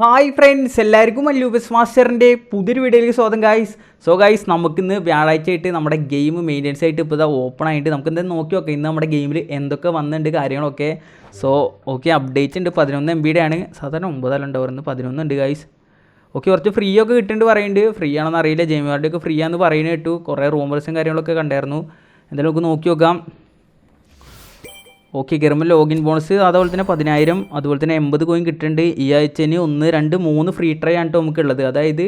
Hi friends എല്ലാവർക്കും മല്ലൂബസ് മാസ്റ്ററിന്റെ പുതിയൊരു വീഡിയോയിലേക്ക് സ്വാഗതം ഗായ്സ് സോ ഗായ്സ് നമുക്കിന്ന് വ്യാഴാഴ്ച ആയിട്ട് നമ്മുടെ ഗെയിം മെയിന്റെനൻസ് ആയിട്ട് ഇപ്പോൾ ഇതാ ഓപ്പൺ ആയിട്ട് നമുക്ക് എന്തായാലും നോക്കി നോക്കാം. ഇന്ന് നമ്മുടെ ഗെയിമിൽ എന്തൊക്കെ വന്നിട്ടുണ്ട് കാര്യങ്ങളൊക്കെ. സോ ഓക്കെ അപ്ഡേറ്റ് ഉണ്ട് പതിനൊന്ന് എം ബിയുടെ ആണ് സാധാരണ ഒമ്പതല്ല ഉണ്ടാവുന്നത് പതിനൊന്ന് ഉണ്ട് ഗായ്സ് ഓക്കെ കുറച്ച് ഫ്രീ ഒക്കെ കിട്ടുന്നുണ്ട് പറയുന്നുണ്ട്. ഫ്രീ ആണെന്ന് അറിയില്ല. ജെയിം വാർഡൊക്കെ ഫ്രീ ആണെന്ന് പറയുന്നത് കേട്ടു. കുറേ റൂമേഴ്സും കാര്യങ്ങളൊക്കെ കണ്ടായിരുന്നു. എന്തായാലും നമുക്ക് നോക്കി നോക്കാം. ഓക്കെ കയറുമ്പോൾ ലോഗിൻ ബോണസ് അതുപോലെ തന്നെ പതിനായിരം അതുപോലെ തന്നെ എൺപത് കോയിൻ കിട്ടുന്നുണ്ട് ഈ ആഴ്ചന് ഒന്ന് രണ്ട് മൂന്ന് ഫ്രീ ട്രൈ ആണ് നമുക്ക് ഉള്ളത് അതായത്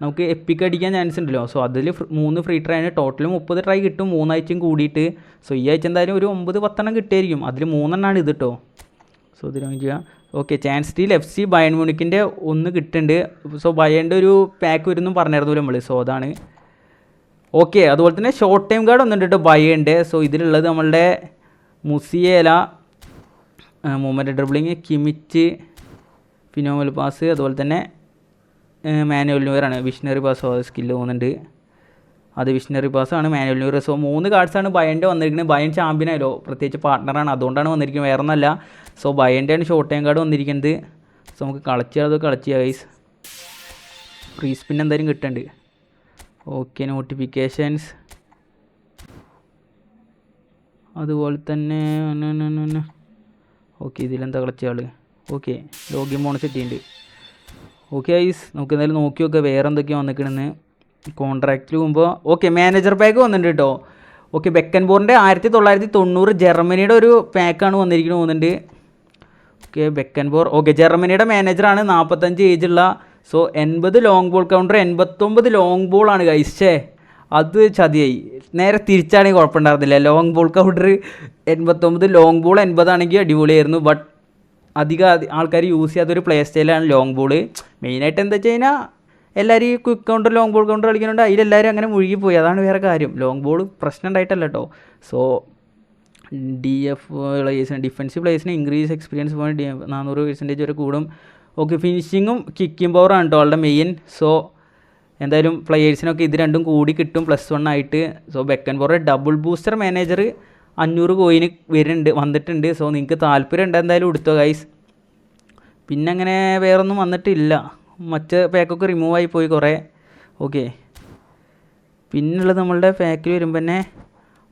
നമുക്ക് എപ്പിക്ക് അടിക്കാൻ ചാൻസ് ഉണ്ടല്ലോ. സോ അതിൽ മൂന്ന് ഫ്രീ ട്രൈ ആണ്. ടോട്ടൽ മുപ്പത് ട്രൈ കിട്ടും മൂന്നാഴ്ചയും കൂടിയിട്ട്. സോ ഈ ആഴ്ച എന്തായാലും ഒരു ഒമ്പത് പത്തെണ്ണം കിട്ടിയായിരിക്കും. അതിൽ മൂന്നെണ്ണമാണ് ഇത് കേട്ടോ സോ ഇതിന് ചെയ്യുക okay chance still F C Bayern മ്യൂണിക്കിന്റെ ഒന്ന് കിട്ടുന്നുണ്ട് സോ ബയന്റെ ഒരു പാക്ക് വരുന്നു പറഞ്ഞായിരുന്നു നമ്മൾ സോ അതാണ്. ഓക്കെ അതുപോലെ തന്നെ ഷോർട്ട് ടൈം കാർഡ് ഒന്നുണ്ട് കേട്ടോ ബയേന്റെ സോ ഇതിലുള്ളത് നമ്മളുടെ Musiala movement dribbling Kimmich phenomenal pass അതുപോലെ തന്നെ മാനുവൽ ന്യൂറാണ് വിഷണറി പാസ് സ്കില്ല് തോന്നുന്നുണ്ട്. അത് വിഷണറി പാസ്സാണ് മാനുവൽ ന്യൂർ സോ മൂന്ന് കാർഡ്സാണ് ബയന്റെ വന്നിരിക്കുന്നത് ബയൻ ചാമ്പ്യനായല്ലോ പ്രത്യേകിച്ച് പാർട്ട്ണറാണ് അതുകൊണ്ടാണ് വന്നിരിക്കുന്നത് വേറെ ഒന്നല്ല. സോ ബയന്റെയാണ് ഷോർട്ട് ടൈം കാർഡ് വന്നിരിക്കുന്നത് സോ നമുക്ക് കളച്ച് അത് കളച്ച് ഫ്രീ സ്പിൻ എന്തായാലും കിട്ടുന്നുണ്ട് ഓക്കെ നോട്ടിഫിക്കേഷൻസ് അതുപോലെ തന്നെ ഓക്കെ ഇതിലെന്താ കളിച്ചയാൾ ഓക്കെ ലോഗിൻ ഫോൺ സെറ്റ് ചെയ്യുന്നുണ്ട് ഓക്കെ ഐസ് നമുക്ക് എന്തായാലും നോക്കി നോക്കുക വേറെ എന്തൊക്കെയാണ് വന്നിക്കണെന്ന് കോൺട്രാക്റ്റിൽ പോകുമ്പോൾ ഓക്കെ മാനേജർ പാക്ക് വന്നിട്ടുണ്ട് കേട്ടോ ഓക്കെ ബെക്കൻബോറിന്റെ ആയിരത്തി തൊള്ളായിരത്തി തൊണ്ണൂറ് ജർമ്മനിയുടെ ഒരു പാക്കാണ് വന്നിരിക്കുന്നത് തോന്നുന്നുണ്ട്. ഓക്കെ ബെക്കൻബോർ ഓക്കെ ജർമ്മനിയുടെ മാനേജറാണ് നാൽപ്പത്തഞ്ച് ഏജുള്ള സോ എൺപത് ലോങ് ബോൾ കൗണ്ടർ എൺപത്തൊമ്പത് ലോങ് ബോളാണ് കഴിച്ചേ അത് ചതിയായി. നേരെ തിരിച്ചാണെങ്കിൽ കുഴപ്പമുണ്ടായിരുന്നില്ല. ലോങ് ബോൾ കൗണ്ടർ എൺപത്തൊമ്പത് ലോങ് ബോൾ എൺപതാണെങ്കിൽ അടിപൊളിയായിരുന്നു. ബട്ട് അധികം ആൾക്കാർ യൂസ് ചെയ്യാത്തൊരു പ്ലേ സ്റ്റൈലാണ് ലോങ് ബോൾ മെയിനായിട്ട് എന്താ വെച്ച് കഴിഞ്ഞാൽ എല്ലാവരും ഈ quick counter long ball counter കളിക്കുന്നുണ്ട്. അതിലെല്ലാവരും അങ്ങനെ മുഴുകിപ്പോയി. അതാണ് വേറെ കാര്യം. ലോങ് ബോൾ പ്രശ്നം ഉണ്ടായിട്ടല്ല കേട്ടോ സോ ഡി എഫ് പ്ലേയേഴ്സിന് ഡിഫൻസീവ് പ്ലേയേഴ്സിന് ഇൻക്രീസ് എക്സ്പീരിയൻസ് പോയിന്റ് നാനൂറ് പെർസെന്റേജ് വരെ കൂടും. ഓക്കെ ഫിനിഷിങ്ങും കിക്കിംഗ് പവറാണ് കേട്ടോ ആളുടെ മെയിൻ സോ എന്തായാലും പ്ലെയേഴ്സിനൊക്കെ ഇത് രണ്ടും കൂടി കിട്ടും പ്ലസ് വൺ ആയിട്ട്. So Beckenbauer double booster manager അഞ്ഞൂറ് കോയിന് വരുന്നുണ്ട് വന്നിട്ടുണ്ട്. സോ നിങ്ങൾക്ക് താല്പര്യം ഉണ്ട് എന്തായാലും എടുത്തോ ഗൈസ് പിന്നെ അങ്ങനെ വേറൊന്നും വന്നിട്ടില്ല. മറ്റ് പാക്കൊക്കെ റിമൂവ് ആയി പോയി കുറേ. ഓക്കെ പിന്നുള്ളത് നമ്മളുടെ പാക്കിൽ വരുമ്പോൾ തന്നെ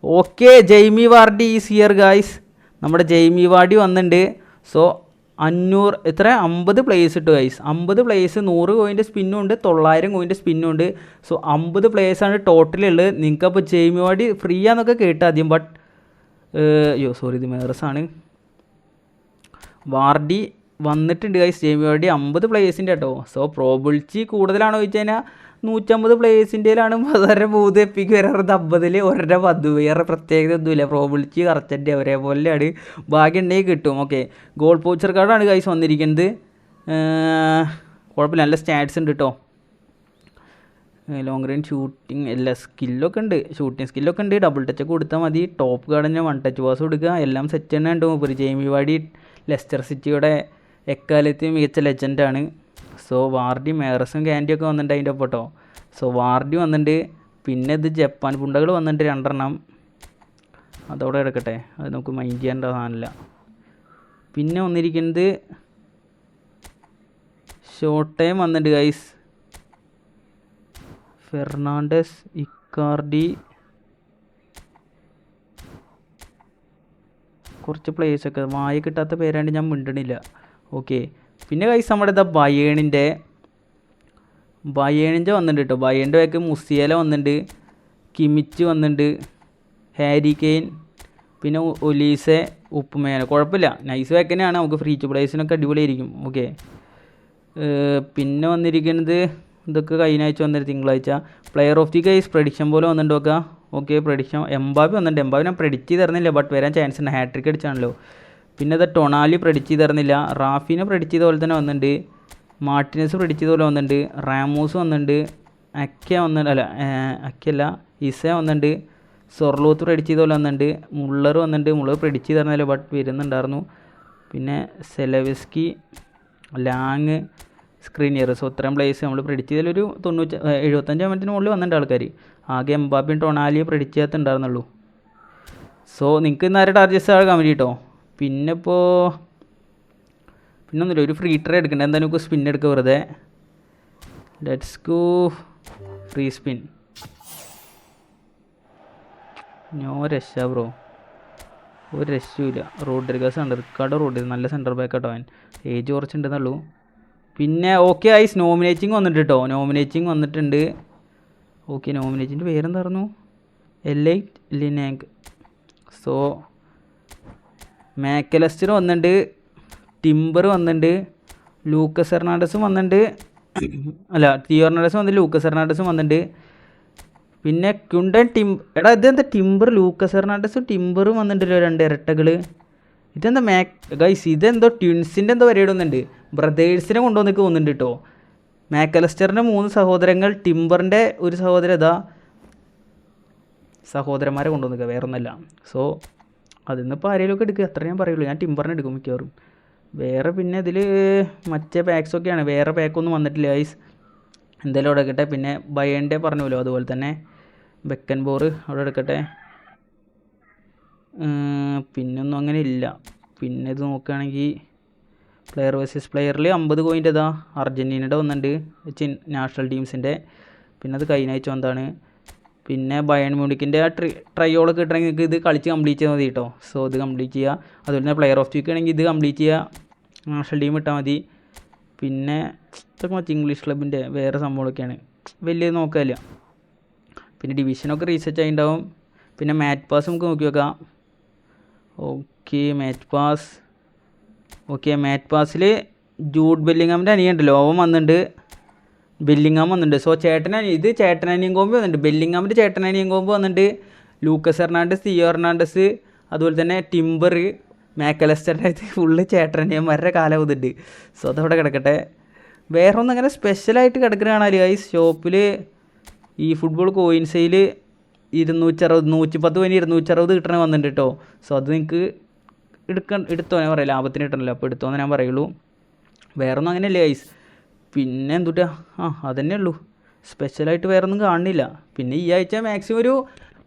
okay Jamie Vardy is here guys നമ്മുടെ ജെയ്മി വാർഡി വന്നിട്ടുണ്ട് സോ അഞ്ഞൂറ് എത്ര? അമ്പത് പ്ലേസ് ഇട്ട് ഗൈസ് അമ്പത് പ്ലേസ് നൂറ് കോയിന്റെ സ്പിന്നും ഉണ്ട് തൊള്ളായിരം കോയിന്റെ സ്പിന്നും ഉണ്ട്. സോ അമ്പത് പ്ലേസാണ് ടോട്ടലുള്ളത് നിങ്ങൾക്ക് അപ്പോൾ വാടി ഫ്രീ ആണെന്നൊക്കെ കേട്ട് ആദ്യം ബട്ട് അയ്യോ സോറി ഇത് മേറസാണ് വാർഡി വന്നിട്ടുണ്ട് ഗൈസ് ജെയിമി വാർഡി അമ്പത് പ്ലേസിന്റെ കേട്ടോ. സോ പ്രോബിളിറ്റി കൂടുതലാണോ ചോദിച്ചു കഴിഞ്ഞാൽ നൂറ്റമ്പത് പ്ലേസിന്റെയിലാണ് വളരെ മൂന്ന് എപ്പിക്ക് വരാറുണ്ട് അമ്പതിൽ ഒരേ വധു വേറെ പ്രത്യേകത ഒന്നുമില്ല. പ്രോബിളിറ്റി കറക്റ്റന്റെ ഒരേപോലെയാണ്. ഭാഗ്യം ഉണ്ടെങ്കിൽ കിട്ടും. ഓക്കെ ഗോൾ പോച്ചർ കാർഡാണ് കൈസ് വന്നിരിക്കുന്നത്. കുഴപ്പമില്ല. നല്ല സ്റ്റാറ്റ്സ് ഉണ്ട് കേട്ടോ ലോങ് റേഞ്ച് ഷൂട്ടിങ് എല്ലാ സ്കില്ലൊക്കെ ഉണ്ട്. ഷൂട്ടിങ് സ്കില്ലൊക്കെ ഉണ്ട്. ഡബിൾ ടച്ച് കൊടുത്താൽ മതി. ടോപ്പ് ഗാർഡിന് വൺ ടച്ച് പാസ് കൊടുക്കുക. എല്ലാം സെറ്റ് തന്നെ ഉണ്ട് മൂപ്പർ ജെയ്മി വാടി ലെസ്റ്റർ സിറ്റിയുടെ എക്കാലത്തെയും മികച്ച ലെജൻഡാണ് സോ വാർഡി മേറസും ക്യാൻഡിയൊക്കെ വന്നിട്ടുണ്ട് അതിന്റെ ഒപ്പം കേട്ടോ സോ വാർഡി വന്നിട്ടുണ്ട് പിന്നെ ഇത് ജപ്പാൻ പുണ്ടകൾ വന്നിട്ടുണ്ട് രണ്ടെണ്ണം. അതോടെ കിടക്കട്ടെ. അത് നമുക്ക് മൈൻഡ് ചെയ്യേണ്ട സാധനമില്ല. പിന്നെ വന്നിരിക്കുന്നത് ഷോർട്ട് ടൈം വന്നിട്ടുണ്ട് ഗൈസ് ഫെർണാണ്ടസ് ഇക്കാർഡി. കുറച്ച് പ്ലേസൊക്കെ വായ കിട്ടാത്ത പേരാണ്ട് ഞാൻ മിണ്ടണില്ല. ഓക്കെ പിന്നെ കൈസ് നമ്മുടെ ഇതാ ബയേണിന്റെ ബയേണിന്റെ വന്നിട്ടുണ്ട് കേട്ടോ ബയേണിന്റെ ബാക്ക് മുസിയല വന്നിട്ടുണ്ട് കിമിച്ച് വന്നിട്ടുണ്ട് ഹാരി കെയിൻ പിന്നെ ഒലീസെ ഉപ്പുമേന. കുഴപ്പമില്ല. നൈസ് ബാക്ക് തന്നെയാണ്. നമുക്ക് ഫ്രീ ടു പ്ലേസിനൊക്കെ അടിപൊളിയായിരിക്കും. ഓക്കെ പിന്നെ വന്നിരിക്കുന്നത് ഇതൊക്കെ കഴിഞ്ഞ ആഴ്ച വന്നിട്ട് തിങ്കളാഴ്ച. Player of the guys prediction പോലെ വന്നിട്ട് നോക്കാം. ഓക്കെ പ്രഡിക്ഷൻ എംബാബി വന്നിട്ടുണ്ട് എംബാബി ഞാൻ പ്രഡിക്റ്റ് ചെയ്തിരുന്നില്ല ബട്ട് വരാൻ ചാൻസ് ഉണ്ട്. ഹാട്രിക് അടിച്ചാണല്ലോ. പിന്നെ അത് ടൊണാലി പ്രഡിക്റ്റ് ചെയ്തിരുന്നില്ല. റാഫിനെ പ്രഡിക്റ്റ് ചെയ്ത പോലെ തന്നെ വന്നിട്ടുണ്ട് മാർട്ടിനസ് പ്രഡിക്റ്റ് ചെയ്ത പോലെ വന്നിട്ടുണ്ട് റാമോസ് വന്നിട്ടുണ്ട് അക്ക വന്നിട്ട് അല്ല അക്കല്ല ഇസ വന്നിട്ടുണ്ട് സൊർലോത്ത് പ്രഡിക്റ്റ് ചെയ്ത പോലെ വന്നിട്ടുണ്ട് മുള്ളർ വന്നിട്ടുണ്ട് മുള്ളർ പ്രഡിക്റ്റ് ചെയ്തിരുന്നില്ല ബട്ട് വരുന്നുണ്ടായിരുന്നു. പിന്നെ സെലവിസ്കി ലാങ് സ്ക്രീനിയർ. സോ ഇത്രയും പ്ലേസ് നമ്മൾ പ്രെഡിക്റ്റ് ചെയ്തതിലൊരു തൊണ്ണൂറ്റി എഴുപത്തഞ്ച് മിനിറ്റിന് മുകളിൽ വന്നിട്ടുണ്ട് ആൾക്കാർ ആകെ എംബാബിയും ടൊണാലിയും പ്രെഡിക്റ്റ് ചെയ്യാത്തുണ്ടായിരുന്നുള്ളൂ. സോ നിങ്ങൾക്ക് ഇന്നാരെ ടാർജസ് ആൾക്കാൻ കേട്ടോ പിന്നെ ഇപ്പോൾ പിന്നെ ഒന്നുമില്ല ഒരു ഫ്രീ ട്രേ എടുക്കണ്ട. എന്തായാലും നമുക്ക് സ്പിൻ എടുക്കുക വെറുതെ. Let's go free spin no രക്ഷ ബ്രോ ഒരു രക്ഷയില്ല റോഡ്രിഗസ് സെന്റർ റിക്കാർഡോ റോഡ് നല്ല സെന്റർ ബാക്ക് കേട്ടോ അവൻ. ഏജ് കുറച്ചുണ്ടെന്നുള്ളൂ. പിന്നെ ഓക്കെ ഐസ് നോമിനേറ്റിംഗ് വന്നിട്ട് കേട്ടോ നോമിനേറ്റിംഗ് വന്നിട്ടുണ്ട്. ഓക്കെ നോമിനേറ്റിന്റെ പേരെന്തായിരുന്നു എലൈറ്റ് ലിനാങ്ക് സോ മാക്കലസ്റ്റർ വന്നിട്ടുണ്ട് ടിംബർ വന്നിട്ടുണ്ട് ലൂക്കസ് എർണാണ്ടസും വന്നിട്ടുണ്ട് അല്ല തിയോ എർണാണ്ടസും വന്നിട്ട് ലൂക്കസ് എർണാണ്ടസും വന്നിട്ടുണ്ട് പിന്നെ ക്യുണ്ടൻ ടിം എടാ ഇതെന്താ ടിംബർ ലൂക്കസ് എർണാണ്ടസും ടിംബറും വന്നിട്ടുണ്ടല്ലോ രണ്ട് ഇരട്ടകൾ ഇതെന്താ മേ ഗൈസ് ഇതെന്തോ ട്വിൻസിന്റെ എന്തോ പരിപാടി വന്നിട്ടുണ്ട് ബ്രദേഴ്സിനെ കൊണ്ടുവന്നിട്ട് തോന്നുന്നുണ്ട് കേട്ടോ മാക്കലസ്റ്ററിന്റെ മൂന്ന് സഹോദരങ്ങൾ ടിംബറിന്റെ ഒരു സഹോദരം ഇതാ. സഹോദരന്മാരെ കൊണ്ടുവന്നിക്കുക വേറൊന്നല്ല. സോ അതിൽ നിന്ന് ഇപ്പോൾ ആരെങ്കിലുമൊക്കെ എടുക്കുക അത്ര ഞാൻ പറയുള്ളൂ. ഞാൻ ടിംബറിനെ എടുക്കും മിക്കവാറും. വേറെ പിന്നെ ഇതിൽ മറ്റേ പാക്സൊക്കെയാണ് വേറെ പാക്കൊന്നും വന്നിട്ടില്ല ഐസ് എന്തായാലും അവിടെ എടുക്കട്ടെ. പിന്നെ ബയന്റെ പറഞ്ഞല്ലോ അതുപോലെ തന്നെ ബെക്കൻ ബോറ് അവിടെ എടുക്കട്ടെ. പിന്നെ പിന്നൊന്നും അങ്ങനെ ഇല്ല. പിന്നെ ഇത് നോക്കുകയാണെങ്കിൽ പ്ലെയർ വേഴ്സസ് പ്ലെയറിൽ അമ്പത് പോയിന്റ് ഇതാ. അർജന്റീനയുടെ വന്നിട്ടുണ്ട് ചിൻ നാഷണൽ ടീംസിന്റെ പിന്നെ അത് കഴിഞ്ഞ ആഴ്ച വന്നതാണ്. പിന്നെ ബയൺ മ്യൂണിക്കിന്റെ ആ ട്രി ട്രയോളൊക്കെ കിട്ടണമെങ്കിൽ നിങ്ങൾക്ക് ഇത് കളിച്ച് കംപ്ലീറ്റ് ചെയ്താൽ മതി കേട്ടോ സോ ഇത് കംപ്ലീറ്റ് ചെയ്യുക അതുപോലെ തന്നെ പ്ലെയർ ഓഫ് വീക്ക് ആണെങ്കിൽ ഇത് കംപ്ലീറ്റ് ചെയ്യുക നാഷണൽ ടീം ഇട്ടാൽ മതി. പിന്നെ ഇതൊക്കെ മറ്റേ ഇംഗ്ലീഷ് ക്ലബിന്റെ വേറെ സംഭവങ്ങളൊക്കെയാണ്. വലിയ നോക്കാനില്ല പിന്നെ ഡിവിഷനൊക്കെ റീസെർച്ച് ആയിട്ടുണ്ടാവും പിന്നെ മാറ്റ് പാസ് നമുക്ക് നോക്കി വെക്കാം. ഓക്കെ മാറ്റ് പാസ് ഓക്കെ മാറ്റ് പാസിൽ ജൂഡ് ബെല്ലിങ്ങാമിന്റെ അനിയുണ്ടല്ലോ അവൻ വന്നിട്ടുണ്ട്. ബെല്ലിങ്ങാം വന്നിട്ടുണ്ട്. സോ ചേട്ടനാനി ഇത് ചേട്ടനാനിയും കോമ്പ് വന്നിട്ടുണ്ട്. ബെല്ലിങ്ങാമിന്റെ ചേട്ടനാനിയും കോമ്പ് വന്നിട്ടുണ്ട്. ലൂക്കസ് എർണാണ്ടസ് തിയോ എർണാണ്ടസ് അതുപോലെ തന്നെ ടിംബർ മാക്കലസ്റ്ററിന്റെ ഇത് ഫുള്ള് ചേട്ടനാനിയന്മാരുടെ കാലം വന്നിട്ടുണ്ട്. സോ അതവിടെ കിടക്കട്ടെ. വേറെ ഒന്നും അങ്ങനെ സ്പെഷ്യലായിട്ട് കിടക്കുന്ന കാണാൽ ഈ ഷോപ്പിൽ ഈ ഫുട്ബോൾ കോയിൻസയിൽ ഇരുന്നൂറ്ററുപത് നൂറ്റിപ്പത്ത് പോയിന് ഇരുന്നൂറ്ററുപത് കിട്ടണ വന്നിട്ടുണ്ട് കേട്ടോ സോ അത് നിങ്ങൾക്ക് എടുക്കാൻ എടുത്തോ? ഞാൻ പറയാം. ലാഭത്തിന് കിട്ടണല്ലോ. അപ്പോൾ എടുത്തോന്ന് ഞാൻ പറയുള്ളൂ. വേറൊന്നും അങ്ങനെയല്ലേ ഐസ് പിന്നെ എന്തുട്ടാ ആ അതന്നെ ഉള്ളൂ സ്പെഷ്യലായിട്ട് വേറെ ഒന്നും കാണുന്നില്ല. പിന്നെ ഈ ആഴ്ച മാക്സിമം ഒരു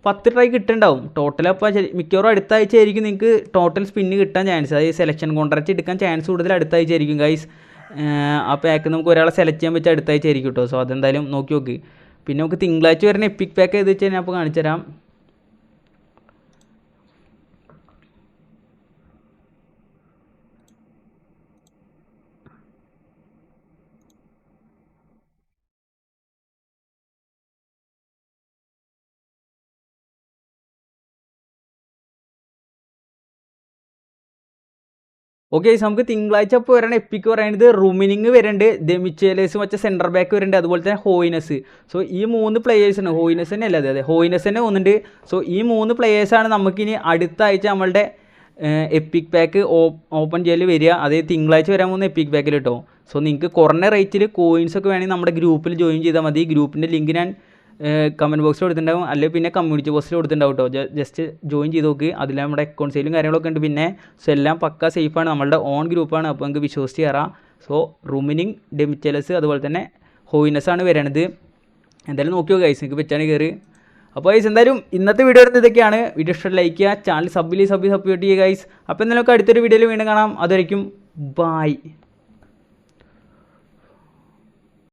പത്ത് ട്രൈ കിട്ടുന്നുണ്ടാവും. ടോട്ടൽ അപ്പോൾ മിക്കവാറും അടുത്ത ആഴ്ച ആയിരിക്കും നിങ്ങൾക്ക് ടോട്ടൽ സ്പിന്ന് കിട്ടാൻ ചാൻസ് അതായത് സെലക്ഷൻ കോൺട്രാക്റ്റ് എടുക്കാൻ ചാൻസ് കൂടുതൽ അടുത്ത ആഴ്ച ആയിരിക്കും ഗൈസ് ആ പാക്ക് നമുക്ക് ഒരാളെ സെലക്ട് ചെയ്യാൻ പറ്റുക അടുത്ത ആഴ്ച ആയിരിക്കും കേട്ടോ സോ അതെന്തായാലും നോക്കി നോക്ക്. പിന്നെ നമുക്ക് തിങ്കളാഴ്ച വരുന്ന എപ്പിക് പാക്ക് ഏത് വെച്ച് കഴിഞ്ഞാൽ അപ്പോൾ കാണിച്ചു തരാം ഓക്കെ നമുക്ക് തിങ്കളാഴ്ച അപ്പോൾ വരണം. എപ്പിക്ക് പറയുന്നത് റുമിനിങ് വരുന്നുണ്ട്. ഡെമിച്ചേലേസ് മറ്റേ സെന്റർ ബാക്ക് വരുന്നുണ്ട്. അതുപോലെ തന്നെ ഹോയിനസ് സോ ഈ മൂന്ന് പ്ലേയേഴ്സാണ് ഹോയിനസ് തന്നെ അല്ലേ അതെ? ഹോയിനസ് തന്നെ വന്നിട്ടുണ്ട് സോ ഈ മൂന്ന് പ്ലേയേഴ്സാണ് നമുക്കിനി അടുത്ത ആഴ്ച നമ്മളുടെ എപ്പിക് പാക്ക് ഓപ്പൺ ചെയ്യൽ വരിക. അതേ തിങ്കളാഴ്ച വരാൻ പോകുന്ന എപ്പിക് പാക്കിൽ കേട്ടോ സോ നിങ്ങൾക്ക് കുറഞ്ഞ റേറ്റിൽ കോയിൻസ് ഒക്കെ വേണമെങ്കിൽ നമ്മുടെ ഗ്രൂപ്പിൽ ജോയിൻ ചെയ്താൽ മതി. ഗ്രൂപ്പിന്റെ ലിങ്ക് ഞാൻ കമന്റ് ബോക്സിൽ കൊടുത്തിട്ടുണ്ടാവും. അല്ലെങ്കിൽ പിന്നെ കമ്മ്യൂണിറ്റി ബോക്സിൽ കൊടുത്തിട്ടുണ്ടാവും കേട്ടോ ജസ്റ്റ് ജോയിൻ ചെയ്ത് നോക്ക്. അതിൽ നമ്മുടെ അക്കൗണ്ട് സെയിലും കാര്യങ്ങളൊക്കെ ഉണ്ട് പിന്നെ. സോ എല്ലാം പക്ക സേഫാണ് നമ്മളുടെ ഓൺ ഗ്രൂപ്പാണ് അപ്പോൾ നമുക്ക് വിശ്വസിച്ച് കയറാം സോ റൂമിനിങ് ഡെമിറ്റലസ് അതുപോലെ തന്നെ ഹോയിനസ് ആണ് വരണത്. എന്തായാലും നോക്കിയോ ഗൈസ് നിങ്ങൾക്ക് പറ്റാണ് കയറി അപ്പോൾ ഗൈസ് എന്തായാലും ഇന്നത്തെ വീഡിയോ എടുത്ത് ഇതൊക്കെയാണ്. വീഡിയോ ഇഷ്ടം ലൈക്ക് ചെയ്യുക. ചാനൽ സബ്ബിലി സബ്ബി സപ്പോർട്ട് ചെയ്യുക ഗൈസ് അപ്പോൾ എന്തായാലും അടുത്തൊരു വീഡിയോയിൽ വീണ്ടും കാണാം. അതുവരെയും ബായ്